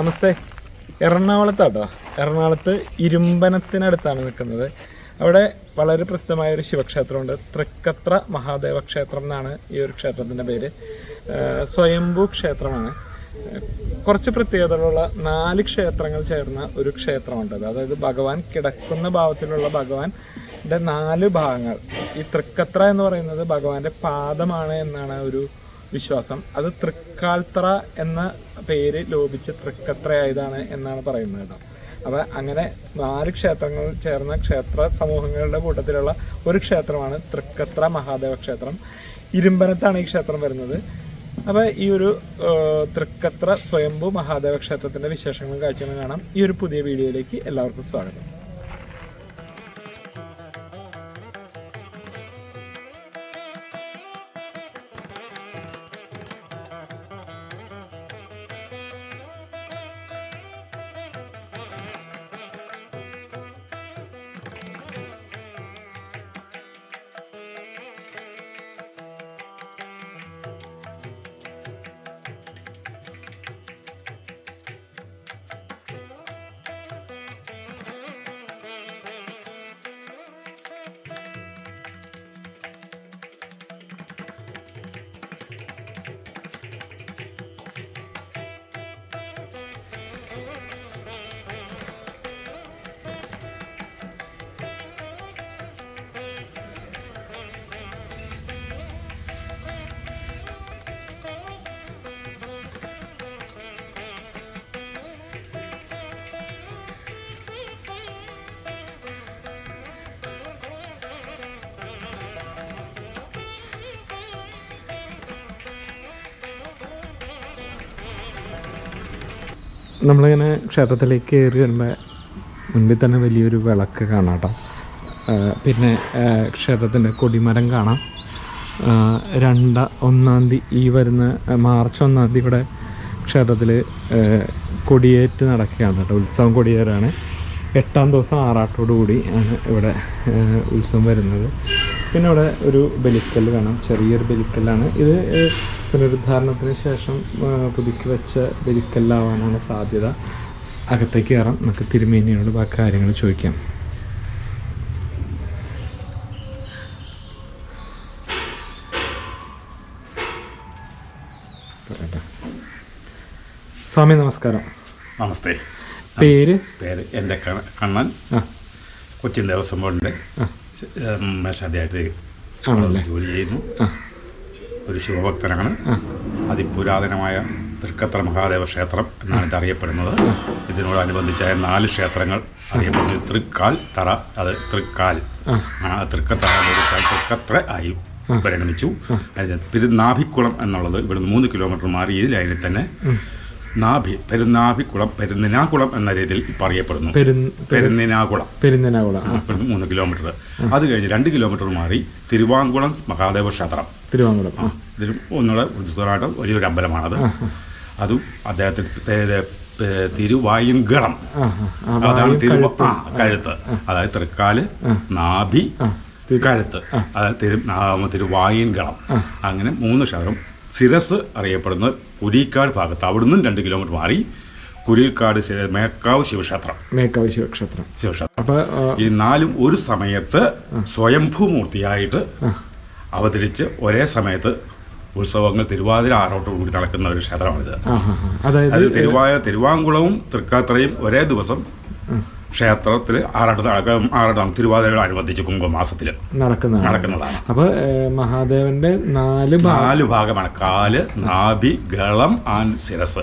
നമസ്തേ. എറണാകുളത്താട്ടോ. എറണാകുളത്ത് ഇരുമ്പനത്തിനടുത്താണ് നിൽക്കുന്നത്. അവിടെ വളരെ പ്രസിദ്ധമായ ഒരു ശിവക്ഷേത്രമുണ്ട്. തൃക്കത്ര മഹാദേവ ക്ഷേത്രം എന്നാണ് ഈ ഒരു ക്ഷേത്രത്തിന്റെ പേര്. സ്വയംഭൂ ക്ഷേത്രമാണ്. കുറച്ച് പ്രത്യേകതകളുള്ള നാല് ക്ഷേത്രങ്ങൾ ചേർന്ന ഒരു ക്ഷേത്രമുണ്ട് അതായത് ഭഗവാൻ കിടക്കുന്ന ഭാവത്തിലുള്ള ഭഗവാന്റെ നാല് ഭാഗങ്ങൾ. ഈ തൃക്കത്ര എന്ന് പറയുന്നത് ഭഗവാന്റെ പാദമാണ് എന്നാണ് ഒരു വിശ്വാസം. അത് തൃക്കാൽത്തറ എന്ന പേര് ലോപിച്ച് തൃക്കത്രയായതാണ് എന്നാണ് പറയുന്നത് കേട്ടോ. അപ്പോൾ അങ്ങനെ നാല് ക്ഷേത്രങ്ങൾ ചേർന്ന ക്ഷേത്ര സമൂഹങ്ങളുടെ കൂട്ടത്തിലുള്ള ഒരു ക്ഷേത്രമാണ് തൃക്കത്ര മഹാദേവ ക്ഷേത്രം. ഇരുമ്പനത്താണ് ഈ ക്ഷേത്രം വരുന്നത്. അപ്പോൾ ഈ ഒരു തൃക്കത്ര സ്വയംഭൂ മഹാദേവ ക്ഷേത്രത്തിന്റെ വിശേഷങ്ങളും കാഴ്ചകളും കാണാം. ഈ ഒരു പുതിയ വീഡിയോയിലേക്ക് എല്ലാവർക്കും സ്വാഗതം. നമ്മളിങ്ങനെ ക്ഷേത്രത്തിലേക്ക് കയറി വരുമ്പോൾ മുൻപിൽ തന്നെ വലിയൊരു വിളക്ക് കാണാം കേട്ടോ പിന്നെ ക്ഷേത്രത്തിന്റെ കൊടിമരം കാണാം. രണ്ട ഒന്നാം തീയതി ഈ വരുന്ന മാർച്ച് ഒന്നാം തീയതി ഇവിടെ ക്ഷേത്രത്തിൽ കൊടിയേറ്റ് നടക്കുകയാണ് കേട്ടോ ഉത്സവം കൊടിയേറാണ്. എട്ടാം ദിവസം ആറാട്ടോടു കൂടി ആണ് ഇവിടെ ഉത്സവം വരുന്നത്. പിന്നെ ഇവിടെ ഒരു ബലിക്കല്ല് കാണാം. ചെറിയൊരു ബലിക്കല്ലാണ്. ഇത് പുനരുദ്ധാരണത്തിന് ശേഷം പുതുക്കി വെച്ച ബലിക്കല്ലാവാനാണ് സാധ്യത. അകത്തേക്ക് കയറാം. നമുക്ക് തിരുമേനിയോട് ബാക്കി കാര്യങ്ങൾ ചോദിക്കാം. സ്വാമി നമസ്കാരം. നമസ്തേ. പേര്? പേര് എന്റെ കണ്ണൻ. കൊച്ചിൻ ദേവസ്വം ബോർഡിന്റെ മേശാദ്യമായിട്ട് ജോലി ചെയ്യുന്നു. ഒരു ശിവഭക്തനാണ്. അതിപുരാതനമായ തൃക്കത്ര മഹാദേവ ക്ഷേത്രം എന്നാണ് ഇത് അറിയപ്പെടുന്നത്. ഇതിനോടനുബന്ധിച്ചായ നാല് ക്ഷേത്രങ്ങൾ അറിയപ്പെടുന്നത് തൃക്കാൽ തറ അത് തൃക്കാൽ. തൃക്കത്തറ തൃക്കത്ര ആയി പരിണമിച്ചു. അതിന് തിരുനാഭിക്കുളം എന്നുള്ളത് ഇവിടുന്ന് മൂന്ന് കിലോമീറ്റർ മാറി ഇതിലായി തന്നെ നാഭി പെരുന്നാഭി കുളം പെരുന്നിനാകുളം എന്ന രീതിയിൽ പറയപ്പെടുന്നു. അറിയപ്പെടുന്നു പെരു പെരുന്നിനാകുളം. പെരുന്തനാകുളം ആ. മൂന്ന് കിലോമീറ്റർ അത് കഴിഞ്ഞ് രണ്ട് കിലോമീറ്റർ മാറി തിരുവാങ്കുളം മഹാദേവ ക്ഷേത്രം. തിരുവാങ്കുളം ഇതിലും ഒന്നുകൂടെ ഉത്സവമായിട്ട് വലിയൊരു അമ്പലമാണത്. അതും അദ്ദേഹത്തിന് പേര് പേ- തിരുവായുംകളം അതാണ് കഴുത്ത്. അതായത് തൃക്കാൽ നാഭി കഴുത്ത്. അതായത് തിരു തിരുവായുംകളം അങ്ങനെ മൂന്ന് ക്ഷേത്രം ശിരസ് അറിയപ്പെടുന്ന കുരിക്കാട് ഭാഗത്ത് അവിടുന്ന് രണ്ട് കിലോമീറ്റർ മാറി കുരിക്കാട് മേക്കാവ് ശിവക്ഷേത്രം. മേക്കാവ് ശിവക്ഷേത്രം. ശിവക്ഷേത്രം. അപ്പൊ ഈ നാലും ഒരു സമയത്ത് സ്വയംഭൂമൂർത്തിയായിട്ട് അവതരിച്ച് ഒരേ സമയത്ത് ഉത്സവങ്ങൾ തിരുവാതിര ആറോട്ട് കൂടി നടക്കുന്ന ഒരു ക്ഷേത്രമാണിത്. അതായത് അത് തിരുവായ തിരുവാങ്കുളവും തൃക്കാത്രയും ഒരേ ദിവസം ക്ഷേത്രത്തിൽ ആറാട്ട് ആറാട്ടാണ് ആറാട്ടാണ് തിരുവാതിരയോടനുബന്ധിച്ച് കുംഭമാസത്തിൽ നടക്കുന്ന നടക്കുന്നതാണ്. അപ്പൊ മഹാദേവന്റെ നാല് നാല് ഭാഗമാണ്. കാൽ നാഭി ഗളം ആൻഡ് ശിരസ്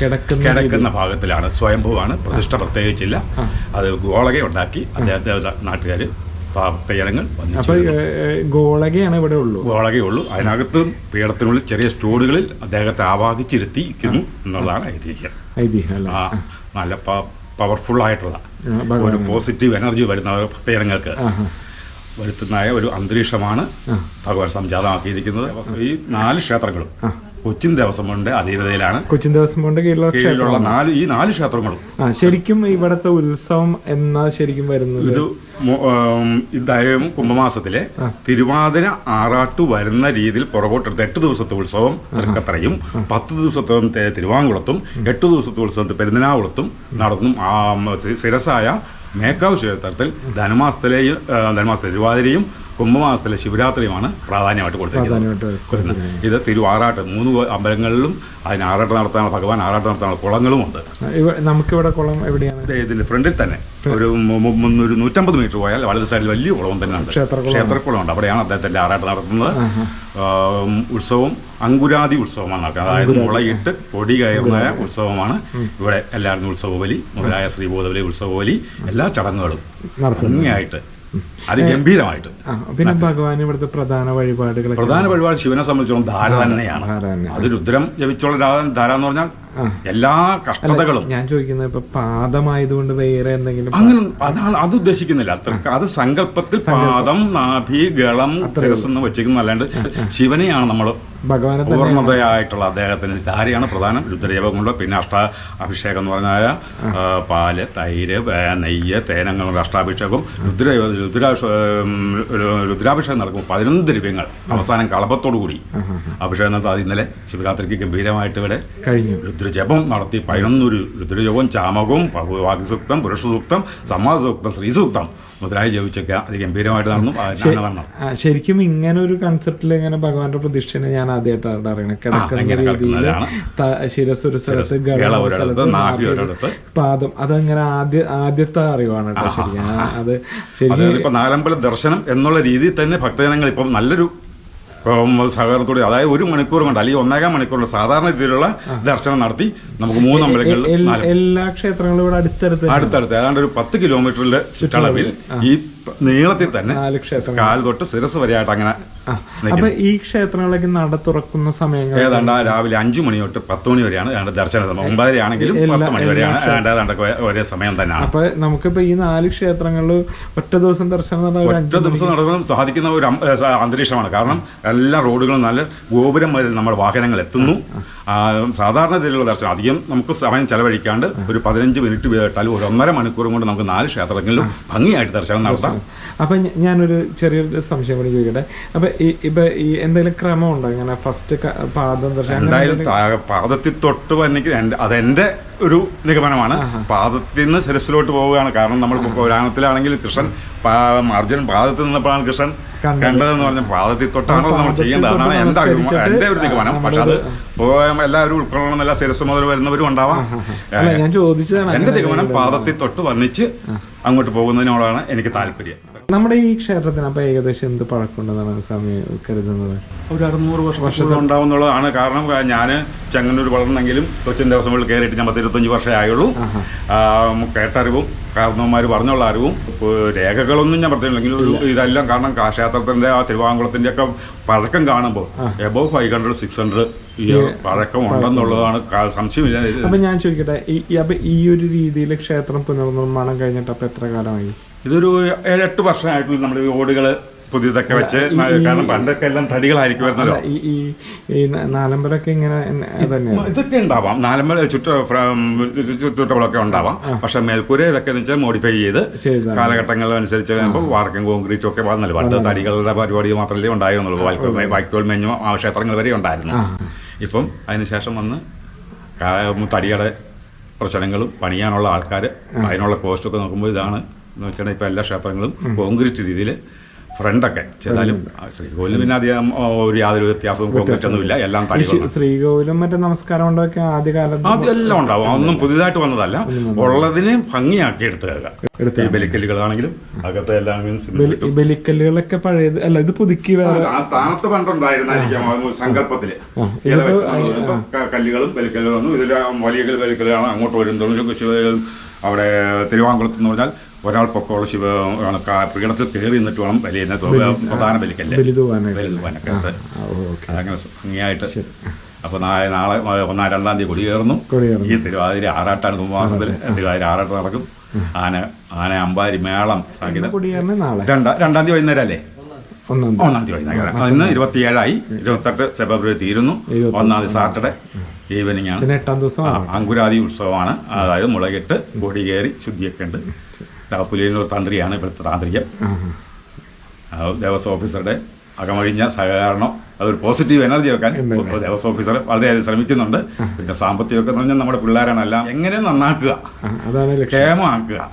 കിടക്കുന്ന കിടക്കുന്ന ഭാഗത്തിലാണ്. സ്വയംഭൂവാണ്. പ്രതിഷ്ഠ പ്രത്യേകിച്ചില്ല. അത് ഗോളക ഉണ്ടാക്കി അദ്ദേഹത്തെ നാട്ടുകാർ അപ്പൊ ഏ, ഏ, ഗോളകയാണ് ഇവിടെ ഉള്ളൂ. ഗോളകയുള്ളൂ അതിനകത്ത് പീഠത്തിനുള്ളിൽ ചെറിയ സ്റ്റോഡുകളിൽ അദ്ദേഹത്തെ ആവാഹിച്ചിരുത്തിയിരിക്കുന്നു എന്നുള്ളതാണ് ഐതിഹ്യം. ഐതിഹ്യം നല്ല പവർഫുൾ ആയിട്ടുള്ള ഒരു പോസിറ്റീവ് എനർജി വരുന്ന ഭക്തജനങ്ങൾക്ക്. വരുത്തുന്നതായ ഒരു അന്തരീക്ഷമാണ്. ഭഗവാൻ സംജാതമാക്കിയിരിക്കുന്നത് ഈ നാല് ക്ഷേത്രങ്ങളും കൊച്ചിൻ ദേവസ്വം ബോർഡിന്റെ അധീനതയിലാണ്. കൊച്ചിൻ ദേവസ്വം ബോർഡിന്റെ കീഴിലുള്ള നാല് ഈ നാല് ക്ഷേത്രങ്ങളും. ശരിക്കും ഇവിടത്തെ ഉത്സവം എന്നാ ശരിക്കും വരുന്നത്? ഇത് ഇതായും കുംഭമാസത്തിലെ തിരുവാതിര ആറാട്ട് വരുന്ന രീതിയിൽ പുറകോട്ടെടുത്ത് എട്ട് ദിവസത്തെ ഉത്സവം തൃക്കത്തറയും പത്ത് ദിവസത്തെ തിരുവാങ്കുളത്തും എട്ട് ദിവസത്തെ ഉത്സവത്തെ പെരുന്നാകുളത്തും നടന്നും. ആ ശിരസായ മേക്കാവ് ക്ഷേത്രത്തിൽ ധനുമാസത്തിലെയും ധനുമാസ തിരുവാതിരയും കുംഭമാസത്തിലെ ശിവരാത്രിയുമാണ് പ്രാധാന്യമായിട്ട് കൊടുത്തിരിക്കുന്നത്. ഇത് തിരുവാറാട്ട് മൂന്ന് അമ്പലങ്ങളിലും അതിന് ആറാട്ട് നടത്താനുള്ള ഭഗവാൻ ആറാട്ട് നടത്താനുള്ള കുളങ്ങളുമുണ്ട് നമുക്കിവിടെ കുളം എവിടെയാണ്? ഇത് ഇതിന്റെ ഫ്രണ്ടിൽ തന്നെ ഒരു മുന്നൂറ് നൂറ്റമ്പത് മീറ്റർ പോയാൽ വലത് സൈഡിൽ വലിയ കുളവും തന്നെ ഉണ്ട്. ക്ഷേത്രക്കുളം. ക്ഷേത്രക്കുളമുണ്ട് അവിടെയാണ് അദ്ദേഹത്തിന്റെ ആറാട്ട് നടത്തുന്നത്. ഉത്സവം അങ്കുരാതി ഉത്സവമാണ് നടക്കുന്നത്. അതായത് മുളയിട്ട് പൊടി കയറുന്ന ഉത്സവമാണ്. ഇവിടെ എല്ലാവരും ഉത്സവബലി മുതലായ ശ്രീബോധബലി ഉത്സവബലി എല്ലാ ചടങ്ങുകളും. ഭംഗിയായിട്ട് അതിഗംഭീരമായിട്ട്. പിന്നെ ഭഗവാൻ ഇവിടുത്തെ പ്രധാന വഴിപാടുകൾ പ്രധാന വഴിപാട് ശിവനെ സംബന്ധിച്ചോളം ധാര തന്നെയാണ്. അത് രുദ്രം ജപിച്ചോളം ധാര എന്ന് പറഞ്ഞാൽ എല്ലാ കഷ്ടതകളും. ഞാൻ ചോദിക്കുന്നത് ഇപ്പൊ പാദമായതുകൊണ്ട് വേറെ എന്തെങ്കിലും അങ്ങനെ അതാണ് അത് ഉദ്ദേശിക്കുന്നില്ല. അത്ര അത് സങ്കല്പത്തിൽ പാദം നാഭി ഗളം ശിരസ് എന്ന് വെച്ചിരിക്കുന്നു. അല്ലാണ്ട് ശിവനെയാണ് നമ്മൾ പൂർണതയായിട്ടുള്ള അദ്ദേഹത്തിന് ധാരയാണ് പ്രധാനം? രുദ്രദേവം കൊണ്ട് പിന്നെ അഷ്ട അഭിഷേകം എന്ന് പറഞ്ഞാൽ പാൽ തൈര് നെയ്യ് തേനങ്ങളുടെ അഷ്ടാഭിഷേകം. രുദ്ര രുദ്രാഭിഷ രുദ്രാഭിഷേകം നടക്കുമ്പോൾ പതിനൊന്ന് ദ്രവ്യങ്ങൾ അവസാനം കളപത്തോടു കൂടി അഭിഷേകം നടത്താതെ അത് ഇന്നലെ ശിവരാത്രിക്ക് ഗംഭീരമായിട്ട് ഇവിടെ കഴിഞ്ഞു. രുദ്രജപം നടത്തി പതിനൊന്നൊരു രുദ്രജപം ചാമകവും വാഗ്സൂക്തം പുരുഷസൂക്തം സമാസൂക്തം ശ്രീസൂക്തം മുതലായി ജപിച്ചൊക്കെ അത് ഗംഭീരമായിട്ട് നടന്നു. ശരിക്കും ഇങ്ങനെ ഒരു കൺസെപ്റ്റിൽ ഇങ്ങനെ ഭഗവാന്റെ പ്രതിഷ്ഠനെ ഞാൻ ആദ്യമായിട്ടാണ് അറിയണത്. കിടക്കുന്ന. ശിരസ് ഒരു സ്ഥലത്ത്. പാദം. അതങ്ങനെ ആദ്യ ആദ്യത്തെ അറിവാണ് കേട്ടോ ശരിക്കും. അത് ശരിക്കും നാലമ്പലം ദർശനം എന്നുള്ള രീതിയിൽ തന്നെ ഭക്തജനങ്ങൾ ഇപ്പം നല്ലൊരു സഹകരണത്തോടെ അതായത് ഒരു മണിക്കൂർ കൊണ്ട് അല്ലെങ്കിൽ ഒന്നേകാം മണിക്കൂർ സാധാരണ രീതിയിലുള്ള ദർശനം നടത്തി നമുക്ക് മൂന്ന് അമ്പലങ്ങളിൽ എല്ലാ ക്ഷേത്രങ്ങളും ഇവിടെ അടുത്തടുത്ത് അടുത്തടുത്ത് ഏതാണ്ട് ഒരു പത്ത് കിലോമീറ്ററിന്റെ ചുറ്റളവിൽ ഈ നീളത്തിൽ തന്നെ നാല് ക്ഷേത്രങ്ങൾ. കാൽ തൊട്ട് ശിരസ് വരെയായിട്ട് അങ്ങനെ ആ. അപ്പൊ ഈ ക്ഷേത്രങ്ങളിലേക്ക് നട തുറക്കുന്ന സമയങ്ങൾ ഏതാണ്ട് ആ രാവിലെ അഞ്ചു മണി തൊട്ട് പത്ത് മണി വരെയാണ് ഏതാണ്ട് ദർശന സമയം. ഒമ്പതര ആണെങ്കിലും പത്ത് മണി വരെയാണ്. ഏതാണ്ട് ഏതാണ്ട് ഒരേ സമയം തന്നെയാണ്. അപ്പൊ നമുക്കിപ്പോ ഈ നാല് ക്ഷേത്രങ്ങളിൽ ഒറ്റ ദിവസം ദർശനം ഒറ്റ ദിവസം നടക്കുന്ന സാധിക്കുന്ന ഒരു അന്തരീക്ഷമാണ്. കാരണം എല്ലാ റോഡുകളും നല്ല ഗോപുരം വരെ നമ്മുടെ വാഹനങ്ങൾ എത്തുന്നു. സാധാരണ രീതിയിലുള്ള ദർശനം. അധികം നമുക്ക് സമയം ചെലവഴിക്കാണ്ട് ഒരു പതിനഞ്ച് മിനിറ്റ് വീട്ടാലും ഒരു ഒന്നര മണിക്കൂർ കൊണ്ട് നമുക്ക് നാല് ക്ഷേത്രങ്ങളിലും ഭംഗിയായിട്ട് ദർശനം നടത്താം. അപ്പൊ അപ്പം ഞാനൊരു ചെറിയൊരു സംശയം കൂടി ചോദിക്കട്ടെ? അപ്പൊ ഈ- ഇപ്പൊ ഈ എന്തെങ്കിലും ക്രമം ഉണ്ടോ ഇങ്ങനെ ഫസ്റ്റ് പാദം എന്തായാലും പാദത്തിൽ തൊട്ട് വന്നിക്ക് എന്റെ അതെന്റെ ഒരു നിഗമനമാണ്. പാദത്തിൽ നിന്ന് ശിരസിലോട്ട് പോവുകയാണ്. കാരണം നമ്മൾ പുരാണത്തിലാണെങ്കിൽ കൃഷ്ണൻ അർജുനൻ പാദത്തിൽ നിന്നപ്പോഴാണ് കൃഷ്ണൻ കണ്ടത്. കണ്ടതെന്ന് പറഞ്ഞ പാദത്തിൽ തൊട്ടാണല്ലോ നമ്മൾ ചെയ്യേണ്ടതാണ് ചെയ്യേണ്ടത് അതാണ് എന്റെ എന്റെ ഒരു നിഗമനം. പക്ഷെ അത് എല്ലാവരും ഉൾക്കൊള്ളണമെന്നല്ല ശിരസ് മുതൽ വരുന്നവരും ഉണ്ടാവാം. അല്ല ഞാൻ ചോദിച്ചതാണ് എന്റെ നിഗമനം പാദത്തിൽ തൊട്ട് വന്നിച്ച് അങ്ങോട്ട് പോകുന്നതിനോടാണ് എനിക്ക് താല്പര്യം. നമ്മുടെ ഈ ക്ഷേത്രത്തിന് അപ്പൊ ഏകദേശം എന്ത് പഴക്കമുണ്ടെന്നാണ് സ്വാമി കരുതുന്നത്? ഒരു അറുന്നൂറ് വർഷം ഉണ്ടാവുന്നുള്ളതാണ് കാരണം ഞാൻ ചെങ്ങന്നൂർ വളർന്നെങ്കിലും കൊച്ചിൻ ദിവസങ്ങളിൽ കയറിയിട്ട് ഞാൻ പത്തിരുപത്തഞ്ച് വർഷമേ ആയുള്ളൂ. കേട്ടറിവും കാരണവന്മാർ പറഞ്ഞുള്ള അറിവും ഇപ്പൊ രേഖകളൊന്നും ഞാൻ പറഞ്ഞില്ലെങ്കിലും ഒരു ഇതെല്ലാം കാരണം കാ- ക്ഷേത്രത്തിന്റെ ആ തിരുവാങ്കുളത്തിന്റെ ഒക്കെ പഴക്കം കാണുമ്പോൾ above five hundred six hundred സംശയമില്ല അപ്പൊ ഞാൻ ചോദിക്കട്ടെ അപ്പൊ ഈ ഒരു രീതിയിൽ ക്ഷേത്രം പുനർനിർമ്മാണം കഴിഞ്ഞിട്ട് അപ്പൊ എത്ര കാലമായി? ഇതൊരു ഏഴെട്ട് വർഷമായിട്ട് നമ്മുടെ ഈ ഓടുകൾ പുതിയതൊക്കെ വെച്ച് കാരണം പണ്ടൊക്കെ എല്ലാം തടികളായിരിക്കുമായിരുന്നല്ലോ ഈ നാലമ്പലൊക്കെ ഇങ്ങനെ ഇതൊക്കെ ഉണ്ടാവാം. നാലമ്പല ചുറ്റ ചുറ്റകളൊക്കെ ഉണ്ടാവാം. പക്ഷെ മേൽക്കൂര ഇതൊക്കെ എന്ന് വെച്ചാൽ മോഡിഫൈ ചെയ്ത് കാലഘട്ടങ്ങൾ അനുസരിച്ച് ഇപ്പോൾ വാർക്കും കോൺക്രീറ്റും ഒക്കെ വന്നല്ലോ പണ്ട് തടികളുടെ പരിപാടി മാത്രമല്ലേ ഉണ്ടായിരുന്നുള്ളൂ. വൈക്കോൽ മേഞ്ഞും മെഞ്ഞു ആ ക്ഷേത്രങ്ങൾ വരെ ഉണ്ടായിരുന്നു. ഇപ്പം അതിനുശേഷം വന്ന് തടികളെ തടിയുടെ പ്രശ്നങ്ങളും പണിയാനുള്ള ആൾക്കാർ അതിനുള്ള കോസ്റ്റൊക്കെ നോക്കുമ്പോൾ ഇതാണ് എന്ന് വെച്ചാൽ ഇപ്പോൾ എല്ലാ ക്ഷേത്രങ്ങളും കോൺക്രീറ്റ് രീതിയിൽ ഫ്രണ്ടൊക്കെ. ചെയ്താലും ശ്രീകോവിലും പിന്നെ അധികം ഒരു യാതൊരു വ്യത്യാസവും കോൺക്രീറ്റ് ഒന്നുമില്ല എല്ലാം തടികളും ശ്രീകോവിലും മറ്റേ നമസ്കാരം കൊണ്ടൊക്കെ ആദ്യകാലത്ത് ആദ്യം എല്ലാം ഉണ്ടാവും. ഒന്നും പുതിയതായിട്ട് വന്നതല്ല. ഉള്ളതിനെ ഭംഗിയാക്കി എടുത്തു ഈ ബലിക്കല്ലുകളാണെങ്കിലും അകത്തെ എല്ലാം മീൻസ് ബലിക്കല്ലുകളൊക്കെ പഴയത് അല്ല ഇത് പുതുക്കി വേറെ ആ സ്ഥാനത്ത് പണ്ടുണ്ടായിരുന്നായിരിക്കാം സങ്കല്പത്തിൽ. കല്ലുകളും ബലിക്കല്ലുകളും ഇതിൽ വലിയ ബലിക്കല്ലുകളാണ് അങ്ങോട്ട് വരുന്നതും അവിടെ തിരുവാങ്കുളത്ത് എന്ന് പറഞ്ഞാൽ ഒരാൾ പൊക്കമുള്ള ശിവ പീഠത്തിൽ കയറി നിന്നിട്ട് വേണം ബലിയെ പ്രധാന ബലിക്കല്ലേ? അങ്ങനെ അതങ്ങനെ ഭംഗിയായിട്ട് അപ്പൊ നാളെ നാളെ ഒന്നാം രണ്ടാം തീയതി കൊടിയേറുന്നു. ഈ തിരുവാതിര ആറാട്ടാണ് കുംഭമാസത്തിൽ തിരുവാതിര ആറാട്ട് നടക്കും. ആന ആന അമ്പാരി മേളം സംഗീതം രണ്ടാം രണ്ടാം തീയതി വൈകുന്നേരം അല്ലേ ഒന്നാം തീയതി വൈകുന്നേരം. ഇന്ന് ഇരുപത്തിയേഴായി. ഇരുപത്തെട്ട് ഫെബ്രുവരി തീരുന്നു. ഒന്നാം തീയതി സാറ്റർഡേ. ഈവനിങ് ആണ്. എട്ടാം ദിവസം അങ്കുരാതി ഉത്സവമാണ്. അതായത് മുളകിട്ട് പൊടി കയറി ശുദ്ധിയൊക്കെ ഉണ്ട്. പുലിയന്നൂർ തന്ത്രിയാണ് ഇവിടുത്തെ താന്ത്രികം. ദേവസ്വം ഓഫീസറുടെ അകമഴിഞ്ഞ സഹകരണം അതൊരു പോസിറ്റീവ് എനർജി വെക്കാൻ ദേവസ്വം ഓഫീസർ വളരെയധികം ശ്രമിക്കുന്നുണ്ട്. പിന്നെ സാമ്പത്തികമൊക്കെ എന്ന് പറഞ്ഞാൽ നമ്മുടെ പിള്ളേരാണ് എല്ലാം എങ്ങനെ നന്നാക്കുക? അതാണ് ലക്ഷ്യം. ക്ഷേമമാക്കുക.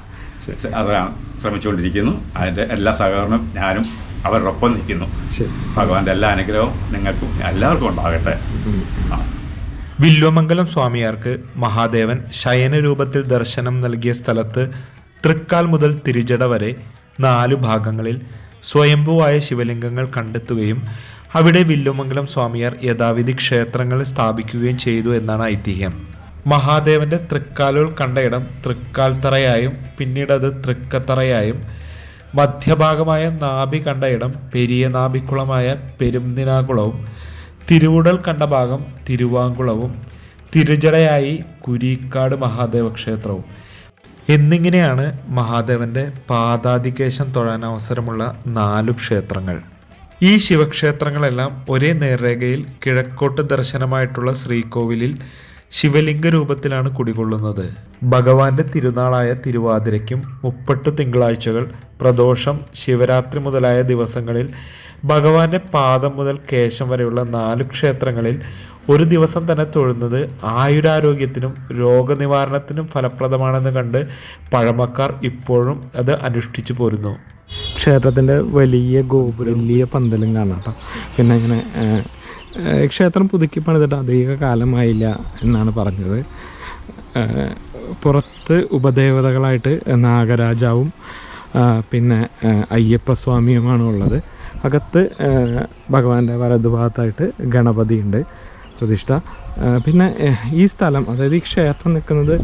അതാണ് ശ്രമിച്ചുകൊണ്ടിരിക്കുന്നു. അതിന്റെ എല്ലാ സഹകരണവും ഞാനും അവരുടെ ഒപ്പം നിൽക്കുന്നു ഭഗവാന്റെ എല്ലാ അനുഗ്രഹവും നിങ്ങൾക്കും എല്ലാവർക്കും ഉണ്ടാകട്ടെ. വില്വമംഗലം സ്വാമിയാർക്ക് മഹാദേവൻ ശയന രൂപത്തിൽ ദർശനം നൽകിയ സ്ഥലത്ത് തൃക്കാൽ മുതൽ തിരിജട വരെ നാലു ഭാഗങ്ങളിൽ സ്വയംഭുവായ ശിവലിംഗങ്ങൾ കണ്ടെത്തുകയും അവിടെ വില്ലുമംഗലം സ്വാമിയാർ യഥാവിധി ക്ഷേത്രങ്ങൾ സ്ഥാപിക്കുകയും ചെയ്തു എന്നാണ് ഐതിഹ്യം. മഹാദേവന്റെ തൃക്കാലുകൾ കണ്ട ഇടം തൃക്കാൽത്തറയായും പിന്നീട് അത് തൃക്കത്തറയായും മധ്യഭാഗമായ നാഭി കണ്ട ഇടം പെരിയ നാഭിക്കുളമായ പെരുംദിനാകുളവും തിരുവുടൽ കണ്ട ഭാഗം തിരുവാങ്കുളവും തിരുജടയായി കുരീക്കാട് മഹാദേവ ക്ഷേത്രവും എന്നിങ്ങനെയാണ് മഹാദേവന്റെ പാദാതികേശം തൊഴാൻ അവസരമുള്ള നാലു ക്ഷേത്രങ്ങൾ. ഈ ശിവക്ഷേത്രങ്ങളെല്ലാം ഒരേ നേർരേഖയിൽ കിഴക്കോട്ട് ദർശനമായിട്ടുള്ള ശ്രീകോവിലിൽ ശിവലിംഗ രൂപത്തിലാണ് കുടികൊള്ളുന്നത്. ഭഗവാന്റെ തിരുനാളായ തിരുവാതിരയ്ക്കും മുപ്പട്ട് തിങ്കളാഴ്ചകൾ പ്രദോഷം ശിവരാത്രി മുതലായ ദിവസങ്ങളിൽ ഭഗവാന്റെ പാദം മുതൽ കേശം വരെയുള്ള നാല് ക്ഷേത്രങ്ങളിൽ ഒരു ദിവസം തന്നെ തൊഴുന്നത് ആയുരാരോഗ്യത്തിനും രോഗനിവാരണത്തിനും ഫലപ്രദമാണെന്ന് കണ്ട് പഴമക്കാർ ഇപ്പോഴും അത് അനുഷ്ഠിച്ചു പോരുന്നു. ക്ഷേത്രത്തിന്റെ വലിയ ഗോപുരം വലിയ പന്തലും കാണാം പിന്നെ ഇങ്ങനെ ക്ഷേത്രം പുതുക്കി പണിതിട്ട് അധിക കാലമായില്ല എന്നാണ് പറഞ്ഞത്. പുറത്ത് ഉപദേവതകളായിട്ട് നാഗരാജാവും പിന്നെ അയ്യപ്പ അയ്യപ്പസ്വാമിയുമാണ് ഉള്ളത്. അകത്ത് ഭഗവാന്റെ വലതുഭാഗത്തായിട്ട് ഗണപതിയുണ്ട്. പ്രതിഷ്ഠ പിന്നെ ഈ സ്ഥലം അതായത് ഈ ക്ഷേത്രം നിൽക്കുന്നത്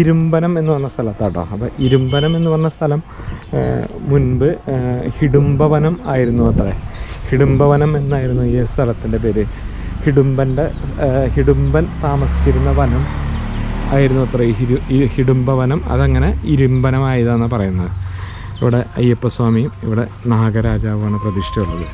ഇരുമ്പനം എന്ന് പറഞ്ഞ സ്ഥലത്താട്ടോ. അപ്പോൾ ഇരുമ്പനം എന്ന് പറഞ്ഞ സ്ഥലം മുൻപ് ഹിഡുംബവനം ആയിരുന്നു അത്രേ. ഹിഡുംബവനം എന്നായിരുന്നു ഈ സ്ഥലത്തിന്റെ പേര്. ഹിഡുംബന്റെ ഹിടുംബൻ ഹിഡുംബൻ താമസിച്ചിരുന്ന വനം ആയിരുന്നു അത്ര. ഹിരു ഹിഡുംബവനം അതങ്ങനെ ഇരുമ്പനമായതാണെന്ന് പറയുന്നത്. ഇവിടെ അയ്യപ്പസ്വാമിയും ഇവിടെ നാഗരാജാവുമാണ് പ്രതിഷ്ഠയുള്ളത്.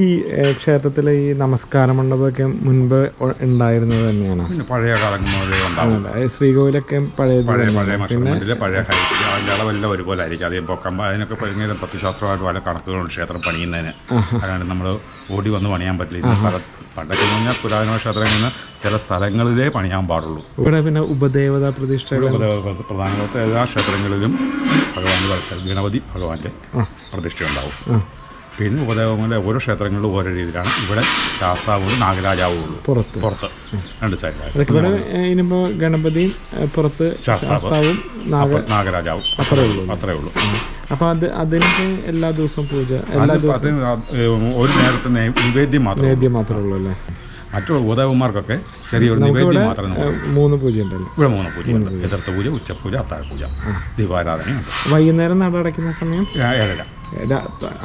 ഈ ക്ഷേത്രത്തിലെ ഈ നമസ്കാര മണ്ഡപമൊക്കെ മുൻപ് ഉണ്ടായിരുന്നത് തന്നെയാണ്. പിന്നെ പഴയ കാലങ്ങളിൽ ശ്രീകോവിലൊക്കെ പഴയ. പഴയ പഴയ അളവെല്ലാം ഒരുപോലെ ആയിരിക്കും അധികം പൊക്കം അതിനൊക്കെ ഭയങ്കര തത്വശാസ്ത്രമായിട്ട് പല കണക്കുകളുണ്ട് ക്ഷേത്രം പണിയുന്നതിന്. അതാണ് നമ്മൾ ഓടി വന്ന് പണിയാൻ പറ്റില്ല. സ്ഥലം പണ്ടൊക്കെ പറഞ്ഞാൽ പുരാതന ക്ഷേത്രങ്ങളിൽ നിന്ന് ചില സ്ഥലങ്ങളിലേ പണിയാൻ പാടുള്ളൂ. ഇവിടെ പിന്നെ ഉപദേവത പ്രതിഷ്ഠ പ്രധാനപ്പെട്ട എല്ലാ ക്ഷേത്രങ്ങളിലും ഭഗവാന്റെ ഗണപതി ഭഗവാന്റെ പ്രതിഷ്ഠ ഉണ്ടാവും പിന്നെ ഉപദേവങ്ങളിലെ ഓരോ ക്ഷേത്രങ്ങളിലും ഓരോ രീതിയിലാണ്. ഇവിടെ ശാസ്താവും നാഗരാജാവും ഉള്ളൂ പുറത്ത്. പുറത്ത്. രണ്ട് സൈഡിലായി ഗണപതി പുറത്ത് ശാസ്താവും. നാഗരാജാവും. അത്രേ ഉള്ളൂ. അത്രേ ഉള്ളൂ. അപ്പോൾ അത് അതിനൊക്കെ എല്ലാ ദിവസവും പൂജ എല്ലാ അത് ഒരു നേരത്തെ നിവേദ്യം മാത്രം നിവേദ്യം മാത്രമേ ഉള്ളൂ അല്ലേ? മറ്റുള്ള ഉദയവന്മാർക്കൊക്കെ ചെറിയൊരു നിവേദ്യം മാത്രമേ മൂന്ന് പൂജ ഉണ്ടല്ലോ ഇവിടെ മൂന്ന് പൂജ ഉണ്ട്. എതിർത്ത പൂജ. ഉച്ചപൂജ അത്താഴ പൂജ ദീപാരാധനയുണ്ട് വൈകുന്നേരം നട അടയ്ക്കുന്ന സമയം? ഏഴര.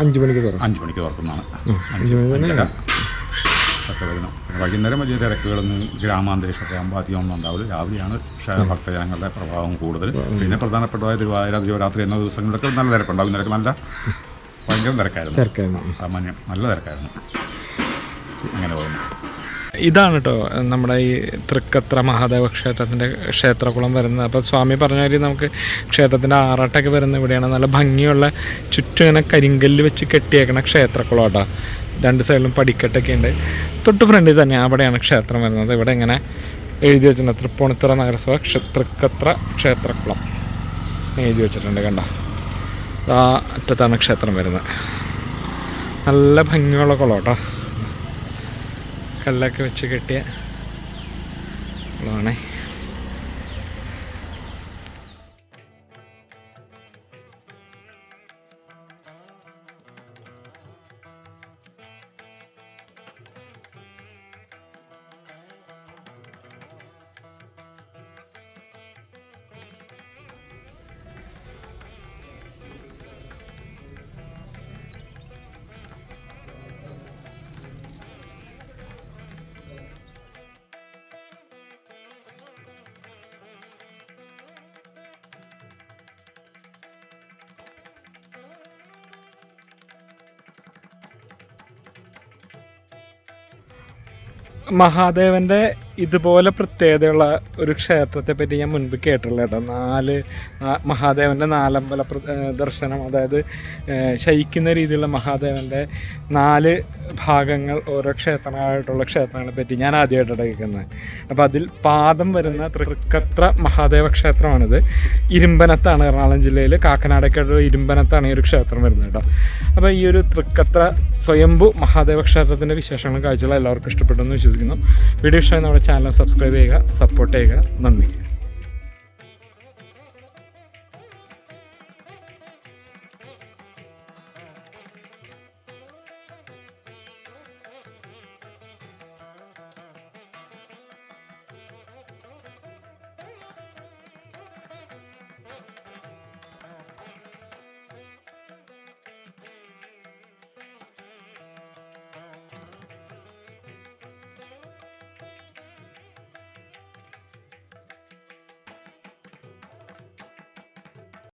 അഞ്ച് മണിക്ക് തുറക്കും. അഞ്ച് മണിക്ക് തുറക്കുന്നതാണ്. അഞ്ച് മണി തന്നെ. ഒക്കെ വൈകുന്നേരം വലിയ തിരക്കുകളൊന്നും ഗ്രാമാന്തരീക്ഷമൊക്കെ ആകുമ്പോൾ അധികം ഒന്നും ഉണ്ടാവില്ല രാവിലെയാണ് ഭക്തജനങ്ങളുടെ പ്രഭാവം കൂടുതൽ. പിന്നെ പ്രധാനപ്പെട്ടതായ തിരുവാതിര ശിവരാത്രി എന്ന ദിവസങ്ങളിലൊക്കെ നല്ല തിരക്കുണ്ടാവും ഇന്നലെ നല്ല ഭയങ്കര തിരക്കായിരുന്നു. തിരക്കായിരുന്നു. സാമാന്യം നല്ല തിരക്കായിരുന്നു. അങ്ങനെ പോകുന്നു. ഇതാണ് കേട്ടോ നമ്മുടെ ഈ തൃക്കത്ര മഹാദേവ ക്ഷേത്രത്തിന്റെ ക്ഷേത്രകുളം വരുന്നത്. അപ്പോൾ സ്വാമി പറഞ്ഞ കാര്യം നമുക്ക് ക്ഷേത്രത്തിന്റെ ആറാട്ടൊക്കെ വരുന്ന ഇവിടെയാണ്. നല്ല ഭംഗിയുള്ള ചുറ്റും ഇങ്ങനെ കരിങ്കല്ല് വെച്ച് കെട്ടിയേക്കണ ക്ഷേത്രക്കുളം കേട്ടോ രണ്ട് സൈഡിലും പടിക്കെട്ടൊക്കെ ഉണ്ട്. തൊട്ട് ഫ്രണ്ടിൽ തന്നെ അവിടെയാണ് ക്ഷേത്രം വരുന്നത്. ഇവിടെ ഇങ്ങനെ എഴുതി വെച്ചിട്ടുണ്ട്. തൃപ്പൂണിത്തുറ നഗരസഭ ക്ഷ തൃക്കത്ര ക്ഷേത്രക്കുളം എഴുതി വെച്ചിട്ടുണ്ട് കണ്ട. അറ്റത്താണ് ക്ഷേത്രം വരുന്നത്. നല്ല ഭംഗിയുള്ള കുളം കേട്ടോ കല്ലൊക്കെ വെച്ച് കെട്ടിയ കുളമാണേ മഹാദേവന്റെ ഇതുപോലെ പ്രത്യേകതയുള്ള ഒരു ക്ഷേത്രത്തെ പറ്റി ഞാൻ മുൻപ് കേട്ടുള്ള കേട്ടോ. നാല് മഹാദേവന്റെ നാലമ്പല ദർശനം അതായത് ശയിക്കുന്ന രീതിയിലുള്ള മഹാദേവന്റെ നാല് ഭാഗങ്ങൾ ഓരോ ക്ഷേത്രങ്ങളായിട്ടുള്ള ക്ഷേത്രങ്ങളെ പറ്റി ഞാൻ ആദ്യമായിട്ടാണ് കേൾക്കുന്നത്. അപ്പോൾ അതിൽ പാദം വരുന്ന തൃക്കത്ര മഹാദേവ ക്ഷേത്രമാണിത്. ഇരുമ്പനത്താണ് എറണാകുളം ജില്ലയിൽ കാക്കനാടൊക്കെയുള്ള ഇരുമ്പനത്താണ് ഈ ഒരു ക്ഷേത്രം വരുന്നത് കേട്ടോ. അപ്പോൾ ഈ ഒരു തൃക്കത്ര സ്വയംഭു മഹാദേവ ക്ഷേത്രത്തിന്റെ വിശേഷങ്ങളും കാഴ്ചകളും എല്ലാവർക്കും ഇഷ്ടപ്പെട്ടു എന്ന് വിശ്വസിക്കുന്നു. വീഡിയോ ഇഷ്ടമായി നമ്മുടെ ചാനൽ സബ്സ്ക്രൈബ് ചെയ്യുക സപ്പോർട്ട് ചെയ്യുക. നന്ദി.